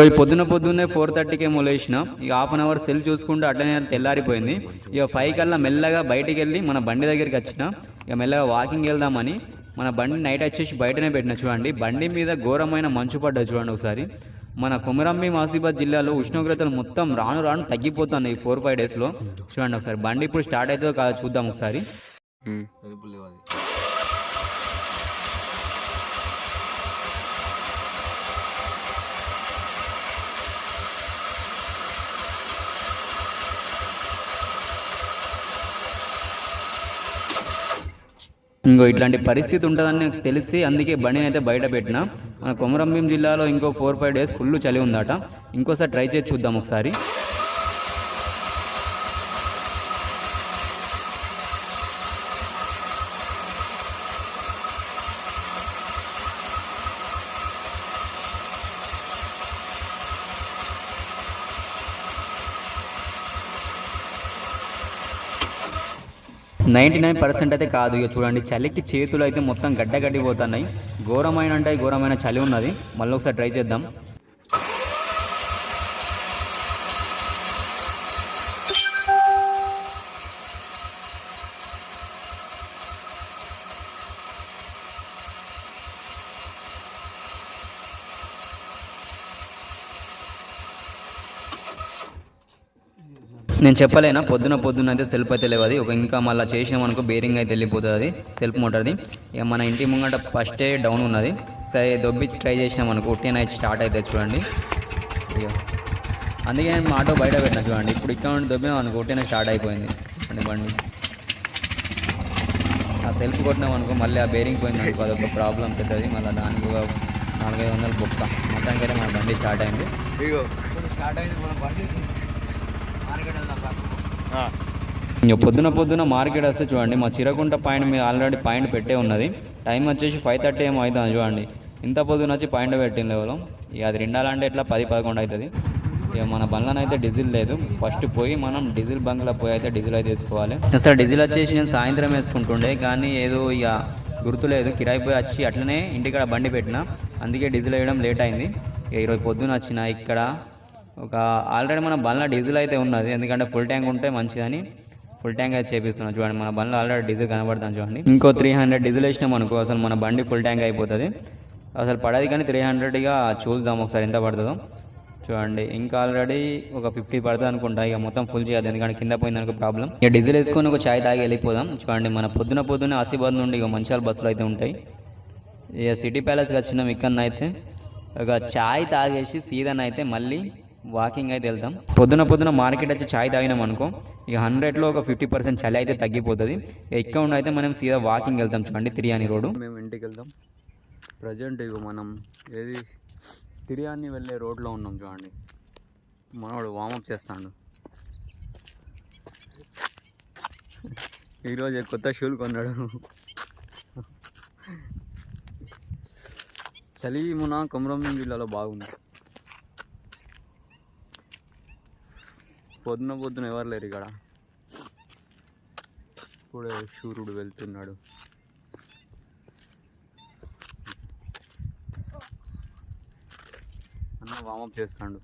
ఈరోజు పొద్దున పొద్దున్నే ఫోర్ థర్టీకి ఏమో లేచిన ఇక హాఫ్ అన్ అవర్ సెల్ చూసుకుంటూ అట్లనే తెల్లారిపోయింది. ఇక ఫైవ్ కల్లా మెల్లగా బయటికి వెళ్ళి మన బండి దగ్గరికి వచ్చిన ఇక మెల్లగా వాకింగ్ వెళ్దామని మన బండి నైట్ వచ్చేసి బయటనే పెట్టిన. చూడండి బండి మీద ఘోరమైన మంచు పడ్డది చూడండి ఒకసారి. మన కొమరంబి ఆసిఫాబాద్ జిల్లాలో ఉష్ణోగ్రతలు మొత్తం రాను రాను తగ్గిపోతున్నాయి ఈ ఫోర్ ఫైవ్ డేస్లో చూడండి ఒకసారి బండి ఇప్పుడు స్టార్ట్ అవుతుందో కాదో చూద్దాం ఒకసారి. ఇంకో ఇట్లాంటి పరిస్థితి ఉంటుందని నాకు తెలిసి అందుకే బండిని అయితే బయట పెట్టిన. మన కొమరంభీం జిల్లాలో ఇంకో ఫోర్ ఫైవ్ డేస్ ఫుల్ చలి ఉందట. ఇంకోసారి ట్రై చేసి చూద్దాం ఒకసారి. నైంటీ నైన్ పర్సెంట్ అయితే కాదు. ఇక చూడండి చలికి చేతులు అయితే మొత్తం గడ్డగడ్డిపోతున్నాయి. ఘోరమైన అంటే ఘోరమైన చలి ఉన్నది. మళ్ళీ ఒకసారి ట్రై చేద్దాం. నేను చెప్పలేనా? పొద్దున పొద్దున అయితే సెల్ఫ్ అయితే లేవు అది ఒక ఇంకా మళ్ళీ చేసినామనుకో బేరింగ్ అయితే వెళ్ళిపోతుంది. అది సెల్ఫ్ మోటార్ది ఇక మన ఇంటి ముంగట ఫస్టే డౌన్ ఉన్నది. సరే దొబ్బి ట్రై చేసినామనుకో ఉట్టిన అయితే స్టార్ట్ అవుతుంది చూడండి. అందుకే నేను ఆటో బయట పెట్టిన చూడండి. ఇప్పుడు ఇక్కడ నుండి దొబ్బినాం అనుకో ఉట్టిన స్టార్ట్ అయిపోయింది. చూడండి బండి. ఆ సెల్ఫ్ కొట్టినాం అనుకో మళ్ళీ ఆ బేరింగ్ పోయింది అనుకో అదొక ప్రాబ్లం పెద్దది. మళ్ళీ దానికి ఒక నాలుగైదు వందలు బొక్క. మొత్తానికి అయితే మన బండి స్టార్ట్ అయింది. స్టార్ట్ అయింది మన బండి పొద్దున పొద్దున మార్కెట్ వస్తే చూడండి మా చిరకుంట పాయింట్ మీద ఆల్రెడీ పాయింట్ పెట్టే ఉన్నది. టైం వచ్చేసి ఫైవ్ థర్టీ ఏమో అవుతుంది చూడండి. ఇంత పొద్దున వచ్చి పాయింట్ పెట్టిన లెవెల్ ఇక అది రెండాలంటే ఇట్లా పది పదకొండు అవుతుంది. ఇక మన బండ్లను అయితే డీజిల్ లేదు. ఫస్ట్ పోయి మనం డీజిల్ బంగ్లా పోయి అయితే డీజిల్ అయితే వేసుకోవాలి. సార్ డీజిల్ వచ్చేసి నేను సాయంత్రం వేసుకుంటుండే కానీ ఏదో ఇక గుర్తులేదు. కిరాయి పోయి వచ్చి అట్లనే ఇంటికాడ బండి పెట్టిన అందుకే డీజిల్ వేయడం లేట్ అయింది. ఇక ఈరోజు పొద్దున వచ్చిన ఇక్కడ ఒక ఆల్రెడీ మన బండ్లో డీజిల్ అయితే ఉన్నది. ఎందుకంటే ఫుల్ ట్యాంక్ ఉంటే మంచిదని ఫుల్ ట్యాంక్ అయితే చేపిస్తున్నాం చూడండి మన బండ్లో ఆల్రెడీ డీజిల్ కనబడుతుంది చూడండి. ఇంకో త్రీ హండ్రెడ్ డీజిల్ వేసినాం అనుకో అసలు మన బండి ఫుల్ ట్యాంక్ అయిపోతుంది. అసలు పడది కానీ త్రీ హండ్రెడ్గా చూద్దాం ఒకసారి ఎంత పడుతుందో. చూడండి ఇంకా ఆల్రెడీ ఒక ఫిఫ్టీ పడుతుంది అనుకుంటా. ఇక మొత్తం ఫుల్ చేయదు ఎందుకంటే కింద పోయింది అనుకో ప్రాబ్లం ఇక డీజిల్ వేసుకొని ఒక చాయ్ తాగి వెళ్ళిపోదాం. చూడండి మన పొద్దున పొద్దున్న ఆసిబాద్ నుండి ఇక మంచిర్యాల బస్సులు అయితే ఉంటాయి. ఇక సిటీ ప్యాలెస్కి వచ్చినాం ఇక్కడ అయితే ఒక చాయ్ తాగేసి సీదన్ అయితే మళ్ళీ వాకింగ్ అయితే వెళ్తాం పొద్దున పొద్దున మార్కెట్ వచ్చి చాయ్ తాగినాం అనుకో ఇక హండ్రెడ్లో ఒక ఫిఫ్టీ పర్సెంట్ చలి అయితే తగ్గిపోతుంది. ఇక ఇక్కడ ఉండి అయితే మనం సీదా వాకింగ్ వెళ్తాం చూడండి తిరియాని రోడ్డు. మేము ఇంటికి వెళ్తాం ప్రజెంట్ ఇక మనం ఏది తిరియాన్ని వెళ్ళే రోడ్లో ఉన్నాం చూడండి. మనవాడు వామప్ చేస్తాడు. ఈరోజు కొత్త షూలు కొన్నాడు. చలి మున కొమరం జిల్లాలో బాగుంది. పొద్దున పొద్దున ఎవరు లేరు ఇక్కడ. ఇప్పుడే సూర్యుడు వెళ్తున్నాడు. అన్న వామప్ చేస్తాడు.